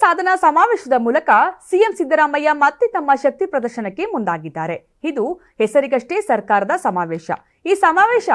ಸಾಧನಾ ಸಮಾವೇಶದ ಮೂಲಕ ಸಿಎಂ ಸಿದ್ದರಾಮಯ್ಯ ಮತ್ತೆ ತಮ್ಮ ಶಕ್ತಿ ಪ್ರದರ್ಶನಕ್ಕೆ ಮುಂದಾಗಿದ್ದಾರೆ. ಇದು ಹೆಸರಿಗಷ್ಟೇ ಸರ್ಕಾರದ ಸಮಾವೇಶ. ಈ ಸಮಾವೇಶ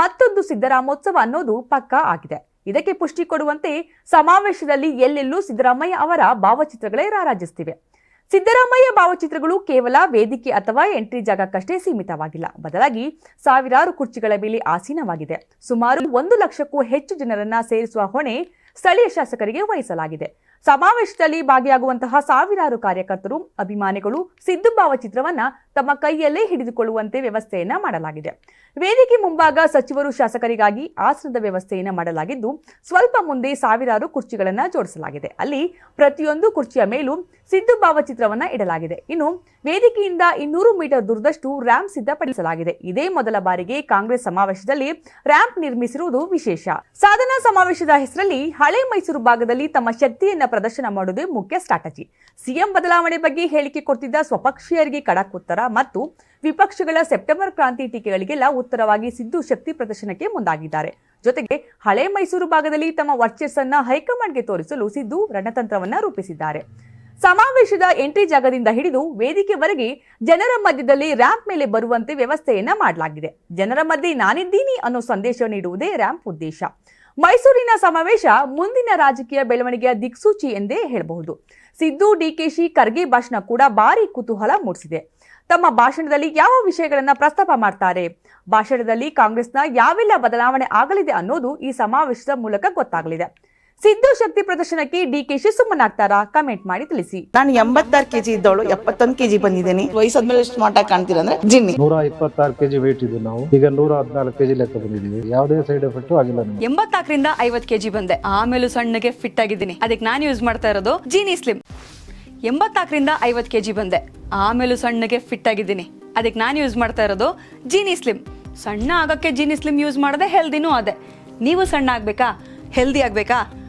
ಮತ್ತೊಂದು ಸಿದ್ದರಾಮೋತ್ಸವ ಅನ್ನೋದು ಪಕ್ಕಾ ಆಗಿದೆ. ಇದಕ್ಕೆ ಪುಷ್ಟಿ ಕೊಡುವಂತೆ ಸಮಾವೇಶದಲ್ಲಿ ಎಲ್ಲೆಲ್ಲೂ ಸಿದ್ದರಾಮಯ್ಯ ಅವರ ಭಾವಚಿತ್ರಗಳೇ ರಾರಾಜಿಸ್ತಿವೆ. ಸಿದ್ದರಾಮಯ್ಯ ಭಾವಚಿತ್ರಗಳು ಕೇವಲ ವೇದಿಕೆ ಅಥವಾ ಎಂಟ್ರಿ ಜಾಗಕ್ಕಷ್ಟೇ ಸೀಮಿತವಾಗಿಲ್ಲ. ಬದಲಾಗಿ ಸಾವಿರಾರು ಕುರ್ಚಿಗಳ ಮೇಲೆ ಆಸೀನವಾಗಿದೆ. ಸುಮಾರು ಒಂದು ಲಕ್ಷಕ್ಕೂ ಹೆಚ್ಚು ಜನರನ್ನ ಸೇರಿಸುವ ಹೊಣೆ ಸ್ಥಳೀಯ ಶಾಸಕರಿಗೆ ವಹಿಸಲಾಗಿದೆ. ಸಮಾವೇಶದಲ್ಲಿ ಭಾಗಿಯಾಗುವಂತಹ ಸಾವಿರಾರು ಕಾರ್ಯಕರ್ತರು, ಅಭಿಮಾನಿಗಳು ಸಿದ್ದು ಭಾವಚಿತ್ರವನ್ನ ತಮ್ಮ ಕೈಯಲ್ಲೇ ಹಿಡಿದುಕೊಳ್ಳುವಂತೆ ವ್ಯವಸ್ಥೆಯನ್ನ ಮಾಡಲಾಗಿದೆ. ವೇದಿಕೆ ಮುಂಭಾಗ ಸಚಿವರು ಶಾಸಕರಿಗಾಗಿ ಆಸನದ ವ್ಯವಸ್ಥೆಯನ್ನ ಮಾಡಲಾಗಿದ್ದು, ಸ್ವಲ್ಪ ಮುಂದೆ ಸಾವಿರಾರು ಕುರ್ಚಿಗಳನ್ನ ಜೋಡಿಸಲಾಗಿದೆ. ಅಲ್ಲಿ ಪ್ರತಿಯೊಂದು ಕುರ್ಚಿಯ ಮೇಲೂ ಸಿದ್ದು ಭಾವಚಿತ್ರವನ್ನ ಇಡಲಾಗಿದೆ. ಇನ್ನು ವೇದಿಕೆಯಿಂದ ಇನ್ನೂರು ಮೀಟರ್ ದೂರದಷ್ಟು ರ್ಯಾಂಪ್ ಸಿದ್ಧಪಡಿಸಲಾಗಿದೆ. ಇದೇ ಮೊದಲ ಬಾರಿಗೆ ಕಾಂಗ್ರೆಸ್ ಸಮಾವೇಶದಲ್ಲಿ ರ್ಯಾಂಪ್ ನಿರ್ಮಿಸಿರುವುದು ವಿಶೇಷ. ಸಾಧನಾ ಸಮಾವೇಶದ ಹೆಸರಲ್ಲಿ ಹಳೆ ಮೈಸೂರು ಭಾಗದಲ್ಲಿ ತಮ್ಮ ಶಕ್ತಿಯನ್ನ ಪ್ರದರ್ಶನ ಮಾಡುವುದೇ ಮುಖ್ಯ ಸ್ಟ್ರಾಟಜಿ ಸಿಎಂ ಬದಲಾವಣೆ ಬಗ್ಗೆ ಹೇಳಿಕೆ ಕೊಡ್ತಿದ್ದ ಸ್ವಪಕ್ಷೀಯರಿಗೆ ಖಡಕ್ ಉತ್ತರ ಮತ್ತು ವಿಪಕ್ಷಗಳ ಸೆಪ್ಟೆಂಬರ್ ಕ್ರಾಂತಿ ಟೀಕೆಗಳಿಗೆಲ್ಲ ಉತ್ತರವಾಗಿ ಸಿದ್ದು ಶಕ್ತಿ ಪ್ರದರ್ಶನಕ್ಕೆ ಮುಂದಾಗಿದ್ದಾರೆ. ಜೊತೆಗೆ ಹಳೆ ಮೈಸೂರು ಭಾಗದಲ್ಲಿ ತಮ್ಮ ವರ್ಚಸ್ಸನ್ನ ಹೈಕಮಾಂಡ್ಗೆ ತೋರಿಸಲು ಸಿದ್ದು ರಣತಂತ್ರವನ್ನ ರೂಪಿಸಿದ್ದಾರೆ. ಸಮಾವೇಶದ ಎಂಟ್ರಿ ಜಾಗದಿಂದ ಹಿಡಿದು ವೇದಿಕೆವರೆಗೆ ಜನರ ಮಧ್ಯದಲ್ಲಿ ರ್ಯಾಂಪ್ ಮೇಲೆ ಬರುವಂತೆ ವ್ಯವಸ್ಥೆಯನ್ನ ಮಾಡಲಾಗಿದೆ. ಜನರ ಮಧ್ಯೆ ನಾನಿದ್ದೀನಿ ಅನ್ನೋ ಸಂದೇಶ ನೀಡುವುದೇ ರ್ಯಾಂಪ್ ಉದ್ದೇಶ. ಮೈಸೂರಿನ ಸಮಾವೇಶ ಮುಂದಿನ ರಾಜಕೀಯ ಬೆಳವಣಿಗೆಯ ದಿಕ್ಸೂಚಿ ಎಂದೇ ಹೇಳಬಹುದು. ಸಿದ್ದು ಡಿಕೆಶಿ ಖರ್ಗೆ ಭಾಷಣ ಕೂಡ ಭಾರಿ ಕುತೂಹಲ ಮೂಡಿಸಿದೆ. ತಮ್ಮ ಭಾಷಣದಲ್ಲಿ ಯಾವ ವಿಷಯಗಳನ್ನು ಪ್ರಸ್ತಾಪ ಮಾಡ್ತಾರೆ? ಭಾಷಣದಲ್ಲಿ ಕಾಂಗ್ರೆಸ್ನ ಯಾವೆಲ್ಲ ಬದಲಾವಣೆ ಆಗಲಿದೆ ಅನ್ನೋದು ಈ ಸಮಾವೇಶದ ಮೂಲಕ ಗೊತ್ತಾಗಲಿದೆ. ಸಿದ್ದು ಶಕ್ತಿ ಪ್ರದರ್ಶನಕ್ಕೆ ಡಿಕೆಶಿ ಸುಮ್ಮನಾಗ್ತಾರಾ ಕಮೆಂಟ್ ಮಾಡಿ ತಿಳಿಸಿ. ನಾನು ಎಂಬತ್ತಾರು ಕೆಜಿ ಇದ್ದವಳು ಎಪ್ಪತ್ತೊಂದು ಕೆಜಿ ಬಂದಿದ್ದೀನಿ. ವಯಸ್ಸಾದ್ಮೇಲೆ ಸ್ಮಾರ್ಟ್ ಆಗಿ ಕಾಣ್ತೀರಾ ಅಂದ್ರೆ ಜಿನ್ನಿ. ನೂರ ಇಪ್ಪತ್ತಾರು ಕೆಜಿ ವೇಟ್ ಇದ್ದು ನಾವು. ಈಗ ನೂರ ಹದಿನಾಲ್ಕು ಕೆಜಿ ಲೆಕ್ಕ ಬಂದಿದ್ದೀವಿ. ಯಾವುದೇ ಸೈಡ್ ಎಫೆಕ್ಟ್ ಆಗಿಲ್ಲ ಎಂಬತ್ತಾಕರಿಂದ ಐವತ್ ಕೆಜಿ ಬಂದೆ. ಆಮೇಲೂ ಸಣ್ಣಗೆ ಫಿಟ್ ಆಗಿದ್ದೀನಿ. ಅದಕ್ಕೆ ನಾನು ಯೂಸ್ ಮಾಡ್ತಾ ಇರೋದು ಜೀನಿ ಸ್ಲಿಮ್ ಎಂಬತ್ತಾಕರಿಂದ ಐವತ್ ಕೆಜಿ ಬಂದೆ. ಆಮೇಲೂ ಸಣ್ಣಗೆ ಫಿಟ್ ಆಗಿದ್ದೀನಿ. ಅದಕ್ಕೆ ನಾನು ಯೂಸ್ ಮಾಡ್ತಾ ಇರೋದು ಜೀನಿ ಸ್ಲಿಮ್ ಸಣ್ಣ ಆಗಕ್ಕೆ ಜೀನಿ ಸ್ಲಿಮ್ ಯೂಸ್ ಮಾಡದೆ ಹೆಲ್ದಿನೂ ಅದೇ. ನೀವು ಸಣ್ಣ ಆಗ್ಬೇಕಾ? ಹೆಲ್ದಿ ಆಗ್ಬೇಕಾ?